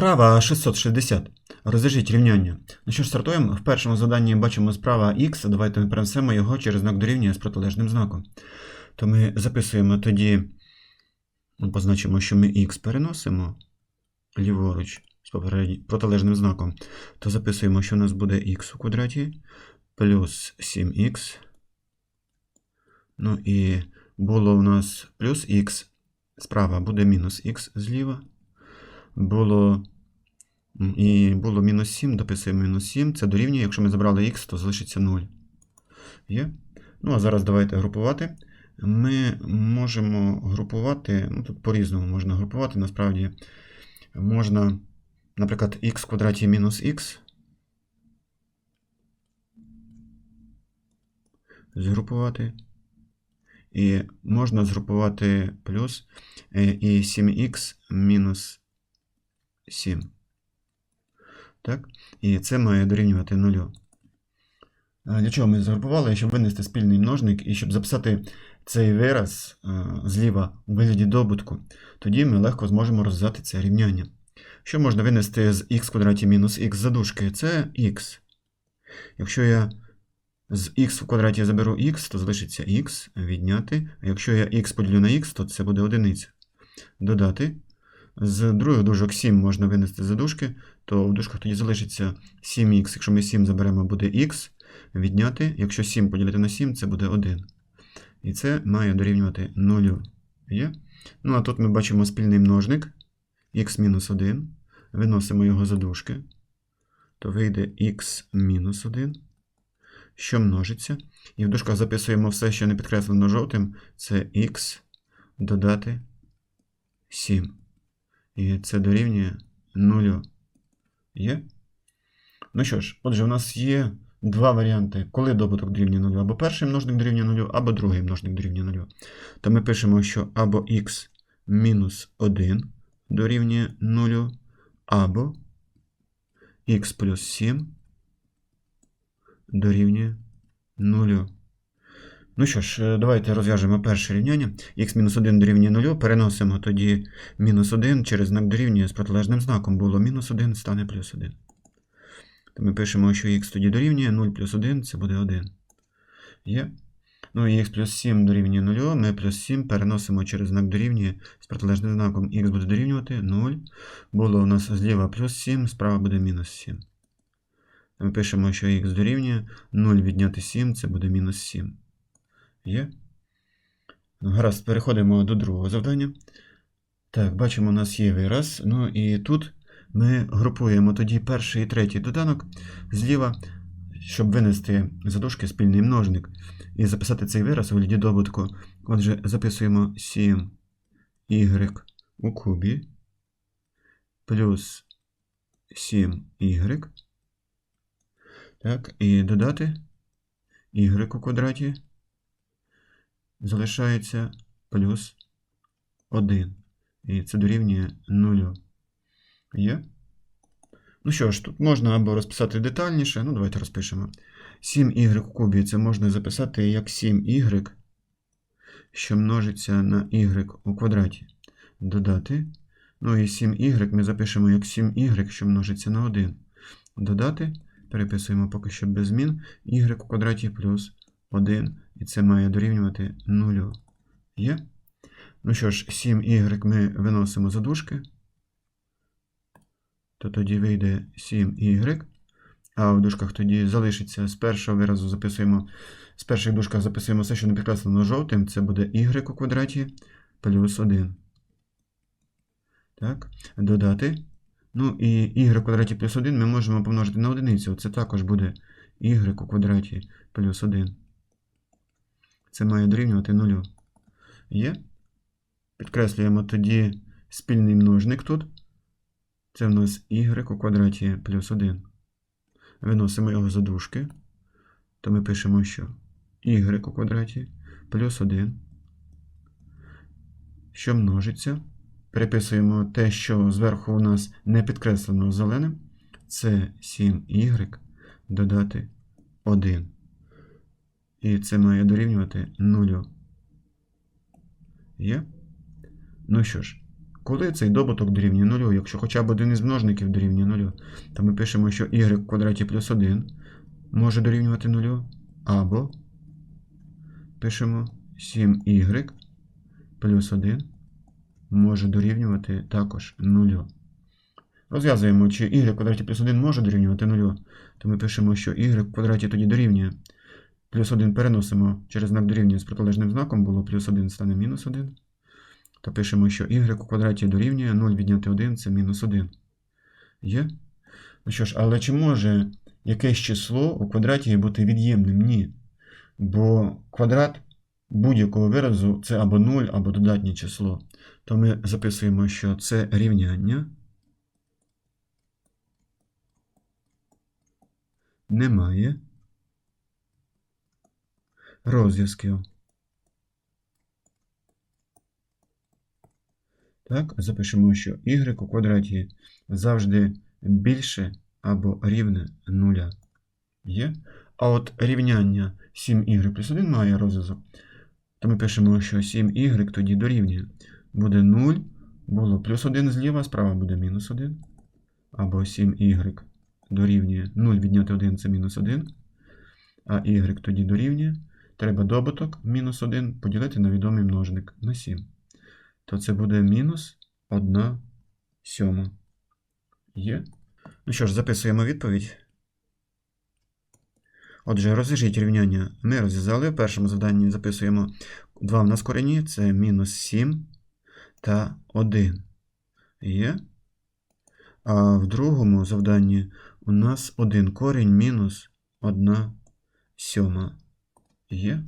Справа 660. Розв'яжіть рівняння. Ну що ж, стартуємо. В першому заданні бачимо справа х, давайте ми перенесемо його через знак дорівнює з протилежним знаком. То ми записуємо тоді, ну, позначимо, що ми х переносимо ліворуч з протилежним знаком, то записуємо, що у нас буде х у квадраті плюс 7х. Ну і було у нас плюс х справа буде мінус х зліва. Було і було мінус 7, дописуємо мінус 7. Це дорівнює, якщо ми забрали х, то залишиться 0. Є? Ну, а зараз давайте групувати. Ми можемо групувати, ну тут по-різному можна групувати, насправді можна, наприклад, х в квадраті мінус х. Згрупувати. І можна згрупувати плюс е, і 7х мінус 7. Так? І це має дорівнювати 0. Для чого ми згрупували? Щоб винести спільний множник і щоб записати цей вираз зліва у вигляді добутку. Тоді ми легко зможемо розв'язати це рівняння. Що можна винести з х квадраті мінус х задушки? Це х. Якщо я з х в квадраті заберу х, то залишиться х відняти. А якщо я х поділю на х, то це буде одиниця. Додати. З других дужок 7 можна винести за дужки, то в дужках тоді залишиться 7х. Якщо ми 7 заберемо, буде х. Відняти. Якщо 7 поділити на 7, це буде 1. І це має дорівнювати 0. Є? Ну, а тут ми бачимо спільний множник х-1. Виносимо його за дужки. То вийде х-1 що множиться. І в дужках записуємо все, що не підкреслено жовтим, це х додати 7. І це дорівнює 0. Є? Ну що ж, отже, у нас є два варіанти, коли добуток дорівнює 0, або перший множник дорівнює 0, або другий множник дорівнює 0. То ми пишемо, що або х мінус 1 дорівнює 0, або х плюс 7 дорівнює 0. Ну що ж, е, давайте розв'яжемо перше рівняння. х-1 дорівнює 0, переносимо тоді мінус 1 через знак дорівнює з протилежним знаком. Було мінус 1, стане плюс 1. То ми пишемо, що х тоді дорівнює 0 плюс 1, це буде 1. Є. Ну і х плюс 7 дорівнює 0, ми плюс 7 переносимо через знак дорівнює з протилежним знаком. х буде дорівнювати 0. Було у нас зліва плюс 7, справа буде мінус 7. Ми пишемо, що х дорівнює 0 відняти 7, це буде мінус 7. Є? Ну, Гаразд, переходимо до другого завдання. Так, бачимо, у нас є вираз. Ну і тут ми групуємо тоді перший і третій доданок зліва, щоб винести за дужки спільний множник і записати цей вираз у вигляді добутку. Отже, записуємо 7 y у кубі плюс 7 y. Так, і додати y у квадраті залишається плюс 1. І це дорівнює 0. Є? Ну що ж, тут можна або розписати детальніше. Ну, давайте розпишемо. 7y у кубі це можна записати як 7y, що множиться на y у квадраті. Додати. Ну і 7y ми запишемо як 7y, що множиться на 1. Додати. Переписуємо поки що без змін. y у квадраті плюс 1. І це має дорівнювати 0. Є? Ну що ж, 7y ми виносимо за дужки. То тоді вийде 7y. А в дужках тоді залишиться з першого виразу записуємо. З перших дужках записуємо все, що не підкреслено жовтим. Це буде y у квадраті плюс 1. Так, додати. Ну і y квадраті плюс 1 ми можемо помножити на одиницю. Це також буде y у квадраті плюс 1. Це має дорівнювати 0. Є? Підкреслюємо тоді спільний множник тут. Це в нас y у квадраті плюс 1. Виносимо його за дужки. То ми пишемо, що y у квадраті плюс 1. Що множиться. Переписуємо те, що зверху у нас не підкреслено зеленим. Це 7y додати 1. І це має дорівнювати 0. Є? Ну що ж, коли цей добуток дорівнює 0, якщо хоча б один із множників дорівнює 0, то ми пишемо, що y в квадраті плюс 1 може дорівнювати 0, або пишемо 7y плюс 1 може дорівнювати також 0. Розв'язуємо, чи y в квадраті плюс 1 може дорівнювати 0, то ми пишемо, що y в квадраті тоді дорівнює. Плюс 1 переносимо через знак дорівнює з протилежним знаком, було плюс 1 стане мінус 1. То пишемо, що y у квадраті дорівнює 0 відняти 1 це мінус 1. Є? Ну що ж, але чи може якесь число у квадраті бути від'ємним? Ні. Бо квадрат будь-якого виразу це або 0, або додатнє число. То ми записуємо, що це рівняння немає розв'язків. Так, запишемо, що y у квадраті завжди більше або рівне нуля. Є? А от рівняння 7y плюс 1 має розв'язок. То ми пишемо, що 7y тоді дорівнює. Буде 0, було плюс 1 зліва, справа буде мінус 1. Або 7y дорівнює 0 відняти 1 це мінус 1. А y тоді дорівнює. Треба добуток мінус 1 поділити на відомий множник на 7. То це буде мінус 1 сьома. Є? Ну що ж, записуємо відповідь. Отже, розв'яжіть рівняння. Ми розв'язали. В першому завданні записуємо 2 в нас корені, це мінус 7 та 1. Є? А в другому завданні у нас 1 корінь мінус 1 сьома. Є?